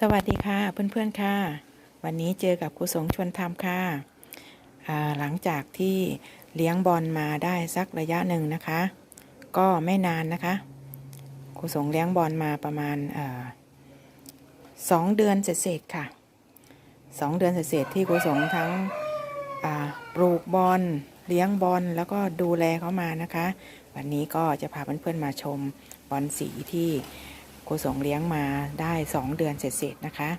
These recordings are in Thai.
สวัสดีค่ะเพื่อนๆค่ะ วันนี้เจอกับครูสงชวนธรรมค่ะหลังจากที่เลี้ยงบอลมาได้สักระยะหนึ่งนะคะ ก็ไม่นานนะคะครูสงเลี้ยงบอลมาประมาณอสองเดือนเศษค่ะสองเดือนเศษที่ครูสงทั้งปลูกบอลเลี้ยงบอลแล้วก็ดูแลเขามานะคะ วันนี้ก็จะพาเพื่อนๆมาชมบอลสีที่ โกสงเลี้ยงมาได้ 2 เดือนเสร็จๆนะคะ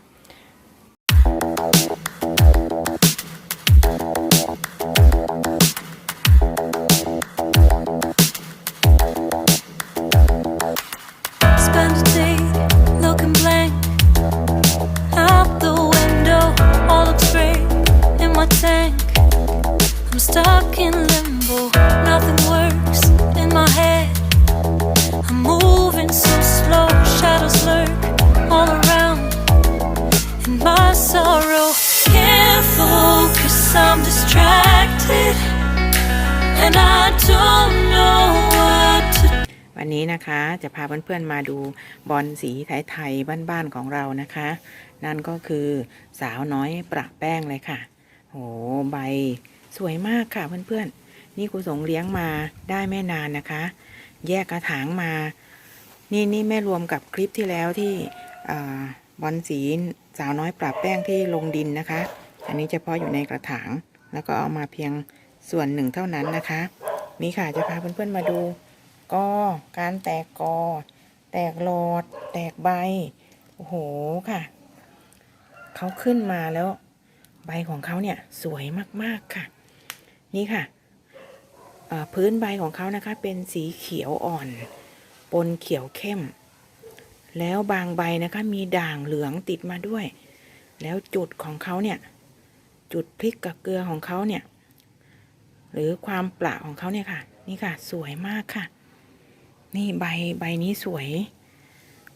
stuck in limbo. Shadows lurk all around. In my sorrow, can't focus. I'm distracted. And I don't know what to do. วันนี้นะคะจะพาเพื่อนๆมาดูบอลสีไทยๆบ้านๆของเรานะคะ นั่นก็คือสาวน้อยประแป้งเลยค่ะโหใบสวยมากค่ะเพื่อนๆ นี่ครูสงเลี้ยงมาได้ไม่นานนะคะ แยกกระถางมา นี่นี่ไม่รวมกับคลิปที่แล้วที่บอลสีสาวน้อยปรับแป้งที่ลงดินนะคะ อันนี้เฉพาะอยู่ในกระถาง แล้วก็เอามาเพียงส่วนหนึ่งเท่านั้นนะคะ นี่ค่ะจะพาเพื่อนๆมาดูกอการแตกกอ แตกหลอด แตกใบ โอ้โหค่ะ เขาขึ้นมาแล้ว ใบของเขาเนี่ยสวยมากๆค่ะ นี่ค่ะพื้นใบของเขานะคะเป็นสีเขียวอ่อน ปนเขียวเข้ม แล้วบางใบนะคะมีด่างเหลืองติดมาด้วย แล้วจุดของเขาเนี่ย จุดพริกกับเกลือของเขาเนี่ย หรือความประของเขาเนี่ยค่ะ นี่ค่ะ สวยมากค่ะ นี่ใบใบนี้สวย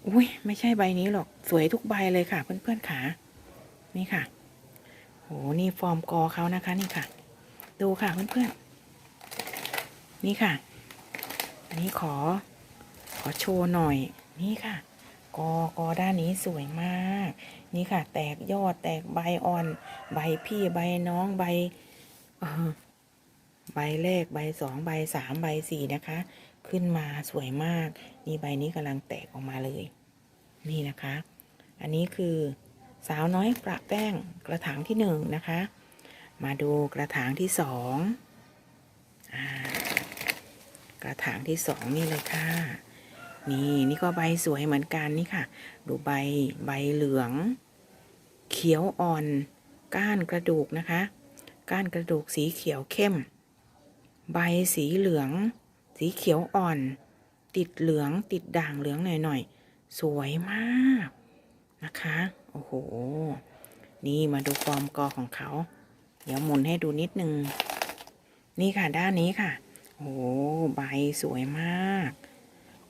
อุ้ยไม่ใช่ใบนี้หรอก สวยทุกใบเลยค่ะ เพื่อนๆขานี่ค่ะโหนี่ฟอร์มกอเขานะคะ นี่ค่ะ ดูค่ะเพื่อนๆนี่ค่ะ อันนี้ขอ ขอโชว์หน่อย นี่ค่ะ กอกอด้านนี้สวยมาก นี่ค่ะ แตกยอดแตกใบอ่อน ใบพี่ใบน้องใบใบแรกใบสองใบสามใบสี่นะคะ ขึ้นมาสวยมาก นี่ใบนี้กำลังแตกออกมาเลย นี่นะคะ อันนี้คือสาวน้อยประแป้งกระถางที่หนึ่งนะคะ มาดูกระถางที่สองอกระถางที่สองนี่เลยค่ะ นี่นี่ก็ใบสวยเหมือนกันนี่ค่ะ ดูใบใบเหลือง เขียวอ่อน ก้านกระดูกนะคะ ก้านกระดูกสีเขียวเข้ม ใบสีเหลือง สีเขียวอ่อน ติดเหลืองติดด่างเหลืองหน่อยๆ สวยมากนะคะ โอ้โห นี่มาดูฟอร์มกอของเขา เดี๋ยวหมุนให้ดูนิดนึง นี่ค่ะด้านนี้ค่ะ โอ้โหใบสวยมาก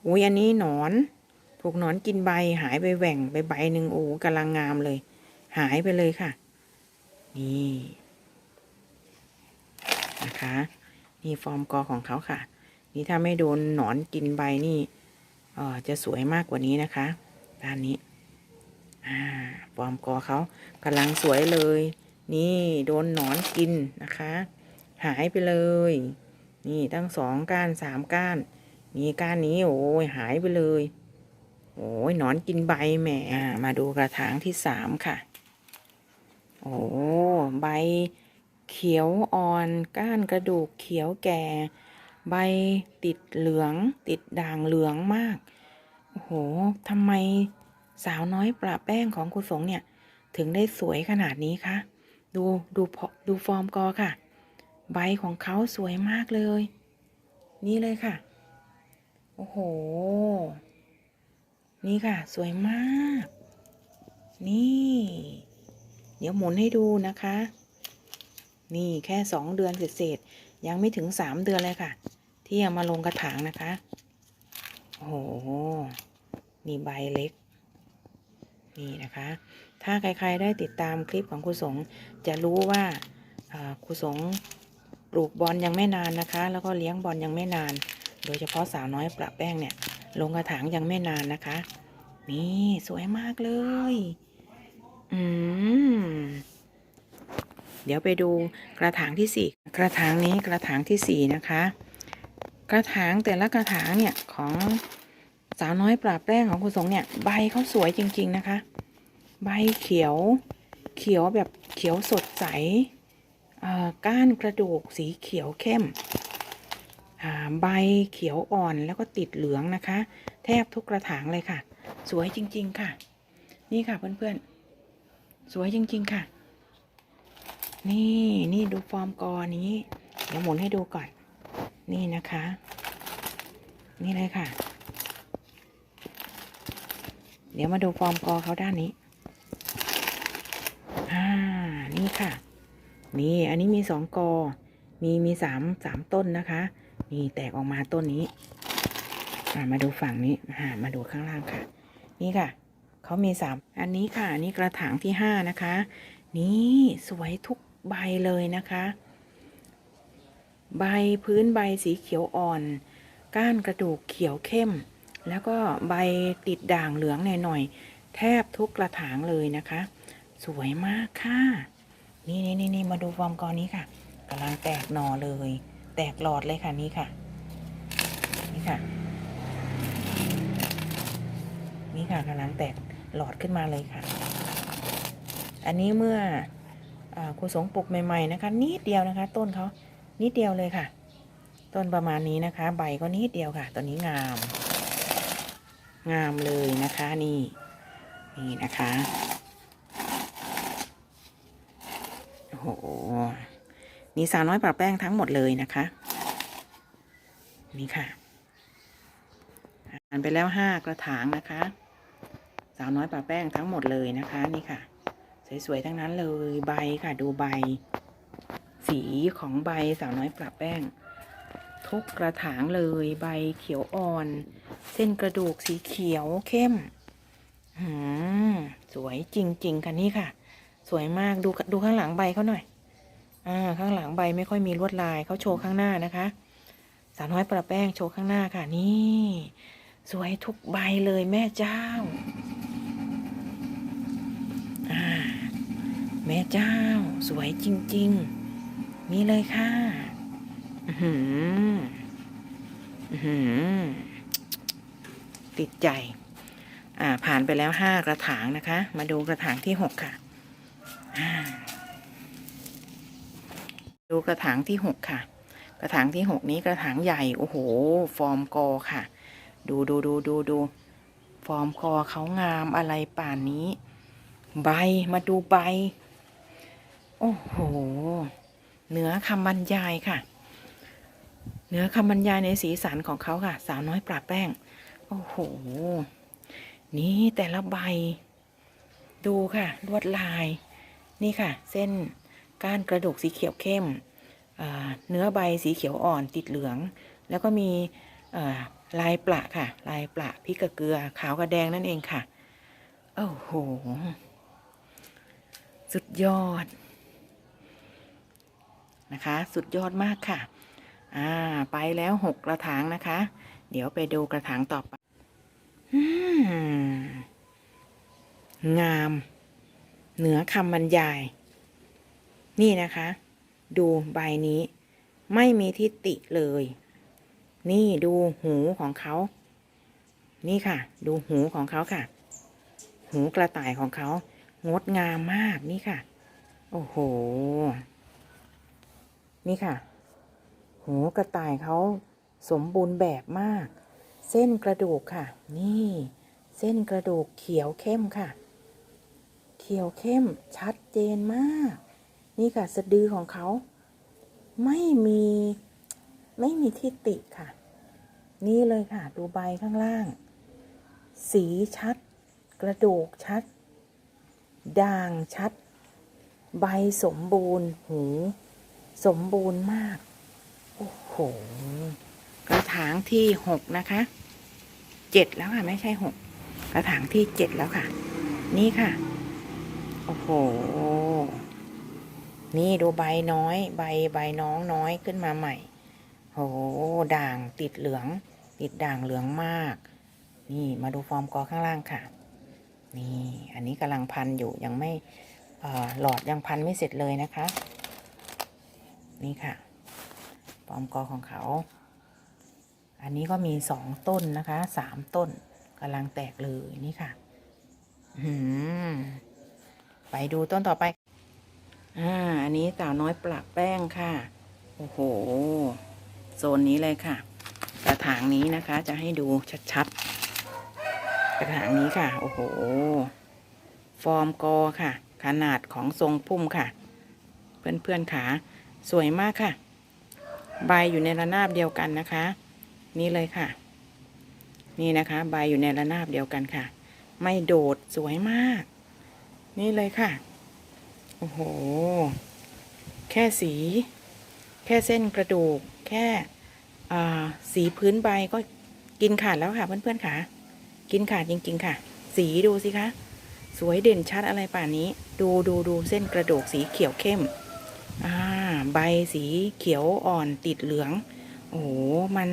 อุ้ยอันนี้หนอน ถูกหนอนกินใบหายไปแหว่งไปใบหนึ่งโอ้กำลังงามเลย หายไปเลยค่ะ นี่นะคะ นี่ฟอร์มกอของเขาค่ะ นี่ถ้าไม่โดนหนอนกินใบนี่เออจะสวยมากกว่านี้นะคะด้านนี้อ่าฟอร์มกอเขากำลังสวยเลย นี่โดนหนอนกินนะคะ หายไปเลย นี่ตั้งสองก้านสามก้าน นี่ก้านนี้โอ้ยหายไปเลย โอ้ยหนอนกินใบแหมมาดูกระถางที่สามค่ะ โอ้ใบเขียวอ่อนก้านกระดูกเขียวแก่ ใบติดเหลือง ติดด่างเหลืองมาก โอ้โหทำไมสาวน้อยประแป้งของครูสงเนี่ย ถึงได้สวยขนาดนี้คะดูดูดูฟอร์มกอค่ะ ใบของเขาสวยมากเลย นี่เลยค่ะ โอ้โห นี่ค่ะ สวยมาก นี่ เดี๋ยวหมุนให้ดูนะคะ นี่แค่สองเดือนเศษๆยังไม่ถึงสามเดือนเลยค่ะ ที่เอามาลงกระถางนะคะ โอ้โห นี่ใบเล็ก นี่นะคะ ถ้าใครๆได้ติดตามคลิปของครูสงจะรู้ว่าอ่าครูสงปลูกบอลยังไม่นานนะคะ แล้วก็เลี้ยงบอลยังไม่นาน โดยเฉพาะสาวน้อยประแป้งเนี่ย ลงกระถางยังไม่นานนะคะ นี่สวยมากเลย อืม เดี๋ยวไปดูกระถางที่สี่กระถางนี้กระถางที่สี่นะคะ กระถางแต่ละกระถางเนี่ยของสาวน้อยปราบแป้งของคุณสงเนี่ย ใบเขาสวยจริง ๆนะคะ ใบเขียวเขียวแบบเขียวสดใสอ่อก้านกระดูกสีเขียวเข้ม ใบเขียวอ่อนแล้วก็ติดเหลืองนะคะ แทบทุกกระถางเลยค่ะ สวยจริง ๆ ค่ะ นี่ค่ะเพื่อนๆ สวยจริง ๆ ค่ะ นี่นี่ดูฟอร์มกอนี้ เดี๋ยวหมุนให้ดูก่อน นี่นะคะ นี่เลยค่ะ เดี๋ยวมาดูฟอร์มกอเขาด้านนี้อ่านี่ค่ะ นี่อันนี้มีสองกอมีมีสามสามต้นนะคะ นี่แตกออกมาต้นนี้มาดูฝั่งนี้อ่ามาดูข้างล่างค่ะ นี่ค่ะเขามีสามอันนี้ค่ะอันนี้กระถางที่ห้านะคะ นี่สวยทุกใบเลยนะคะ ใบพื้นใบสีเขียวอ่อน ก้านกระดูกเขียวเข้ม แล้วก็ใบติดด่างเหลืองหน่อยๆแทบทุกกระถางเลยนะคะ สวยมากค่ะ นี่นี่นี่นี่มาดูฟอร์มกอนี้ค่ะกำลังแตกหน่อเลย แตกหลอดเลยค่ะนี่ค่ะ นี่ค่ะ นี่ค่ะกำลังแตกหลอดขึ้นมาเลยค่ะ อันนี้เมื่ออครูสงปลูกใหม่ๆนะคะ นิดเดียวนะคะ ต้นเขานิดเดียวเลยค่ะ ต้นประมาณนี้นะคะ ใบก็นิดเดียวค่ะตอนนี้งาม งามเลยนะคะนี่นี่นะคะโอ้โห นี่สาวน้อยปรับแป้งทั้งหมดเลยนะคะ นี่ค่ะอ่านไปแล้วห้ากระถางนะคะ สาวน้อยปรับแป้งทั้งหมดเลยนะคะ นี่ค่ะ สวยๆทั้งนั้นเลยใบค่ะดูใบ สีของใบสาวน้อยปรับแป้ง ทุกกระถางเลยใบเขียวอ่อน เส้นกระดูกสีเขียวเข้มหืมสวยจริง ๆค่ะนี่ค่ะ สวยมากดูดูข้างหลังใบเขาหน่อย อ่าข้างหลังใบไม่ค่อยมีลวดลายเขาโชว์ข้างหน้านะคะ สาวน้อยประแป้งโชว์ข้างหน้าค่ะนี่ สวยทุกใบเลยแม่เจ้าอ่าแม่เจ้า สวยจริง ๆ นี่เลยค่ะอื้อหือหือติดใจ อ่าผ่านไปแล้วห้ากระถางนะคะ มาดูกระถางที่หกค่ะอ่า ดูกระถางที่หกค่ะ กระถางที่หกนี้กระถางใหญ่ โอ้โห ฟอร์มกอค่ะ ดูดูดูดูดู ฟอร์มคอเขางามอะไรป่านนี้ ใบ มาดูใบ โอ้โหเหนือคำบรรยายค่ะเหนือคำบรรยายในสีสันของเขาค่ะ สาวน้อยปราบแป้ง โอ้โห นี่แต่ละใบ ดูค่ะ ลวดลาย นี่ค่ะ เส้น ก้านกระดูกสีเขียวเข้ม เนื้อใบสีเขียวอ่อนติดเหลือง แล้วก็มีลายประค่ะ ลายประพริกกับเกลือขาวกับแดงนั่นเองค่ะ โอ้โห สุดยอดนะคะ สุดยอดมากค่ะ อ่า ไปแล้วหกกระถางนะคะ เดี๋ยวไปดูกระถางต่อไปงาม เหนือคำบรรยาย นี่นะคะ ดูใบนี้ ไม่มีทิฏฐิเลย นี่ดูหูของเขา นี่ค่ะ ดูหูของเขาค่ะ หูกระต่ายของเขา งดงามมากนี่ค่ะ โอ้โห นี่ค่ะ หูกระต่ายเขาสมบูรณ์แบบมาก เส้นกระดูกค่ะ นี่ เส้นกระดูกเขียวเข้มค่ะ เขียวเข้มชัดเจนมาก นี่ค่ะสะดือของเขา ไม่มีไม่มีที่ติค่ะ นี่เลยค่ะ ดูใบข้างล่าง สีชัด กระดูกชัด ด่างชัด ใบสมบูรณ์หูสมบูรณ์มาก โอ้โห กระถางที่หกนะคะเจ็ดแล้วค่ะ ไม่ใช่หกกระถางที่เจ็ดแล้วค่ะ นี่ค่ะ โอ้โห นี่ดูใบน้อย ใบใบน้องน้อยขึ้นมาใหม่โหด่างติดเหลือง ติดด่างเหลืองมาก นี่มาดูฟอร์มกอข้างล่างค่ะ นี่ อันนี้กำลังพันอยู่ยังไม่หลอดยังพันไม่เสร็จเลยนะคะ นี่ค่ะปอมกอของเขา อันนี้ก็มีสองต้นนะคะสามต้นกำลังแตกเลยนี่ค่ะไปดูต้นต่อไป อ่าอันนี้สาวน้อยปลักแป้งค่ะ โอ้โห โซนนี้เลยค่ะ กระถางนี้นะคะ จะให้ดูชัดๆ กระถางนี้ค่ะ โอ้โห ฟอร์มกอค่ะ ขนาดของทรงพุ่มค่ะ เพื่อนๆขาสวยมากค่ะ ใบอยู่ในระนาบเดียวกันนะคะ นี่เลยค่ะ นี่นะคะ ใบอยู่ในระนาบเดียวกันค่ะ ไม่โดดสวยมาก นี่เลยค่ะ โอ้โห แค่สี แค่เส้นกระดูก แค่สีพื้นใบก็กินขาดแล้วค่ะเพื่อนๆค่ะ กินขาดจริงๆค่ะ สีดูสิคะ สวยเด่นชัดอะไรป่านนี้ ดูดูดูเส้นกระดูกสีเขียวเข้ม อ่า ใบสีเขียวอ่อนติดเหลือง โอ้โห มัน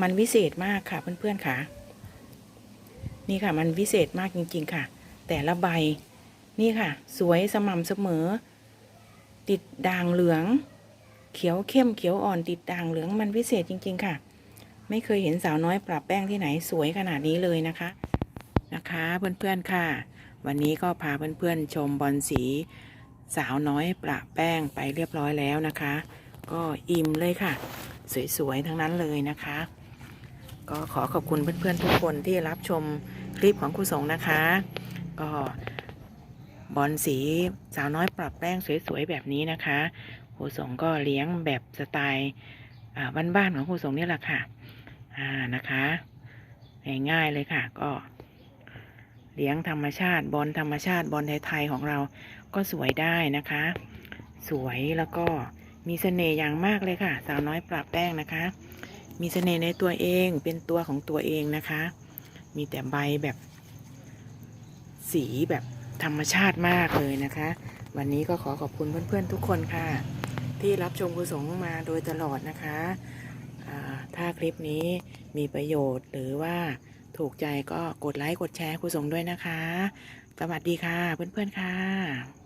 มันวิเศษมากค่ะเพื่อนๆค่ะ นี่ค่ะมันวิเศษมากจริง ๆ ค่ะ แต่ละใบ นี่ค่ะ สวยสม่ำเสมอ ติดด่างเหลือง เขียวเข้มเขียวอ่อนติดด่างเหลืองมันวิเศษจริง ๆ ค่ะ ไม่เคยเห็นสาวน้อยปรับแป้งที่ไหนสวยขนาดนี้เลยนะคะนะคะเพื่อนๆค่ะ วันนี้ก็พาเพื่อนๆชมบอลสี สาวน้อยประแป้งไปเรียบร้อยแล้วนะคะ ก็อิ่มเลยค่ะ สวยๆทั้งนั้นเลยนะคะ ก็ขอขอบคุณเพื่อนๆทุกคนที่รับชมคลิปของครูสงนะคะ ก็ บอลสีสาวน้อยปรับแป้งสวยๆแบบนี้นะคะครูสงก็เลี้ยงแบบสไตล์บ้านๆของครูสงนี่แหละค่ะอ่านะคะง่ายๆเลยค่ะ ก็เลี้ยงธรรมชาติบอลธรรมชาติบอลไทยๆของเราก็สวยได้นะคะ สวยแล้วก็มีเสน่ห์อย่างมากเลยค่ะ สาวน้อยปรับแป้งนะคะ มีเสน่ห์ในตัวเองเป็นตัวของตัวเองนะคะ มีแต่ใบแบบสีแบบ ธรรมชาติมากเลยนะคะ วันนี้ก็ขอขอบคุณเพื่อนๆทุกคนค่ะ ที่รับชมคุสงมาโดยตลอดนะคะถ้าคลิปนี้มีประโยชน์หรือว่าถูกใจก็กดไลค์กดแชร์คุสงด้วยนะคะ สวัสดีค่ะเพื่อนๆค่ะ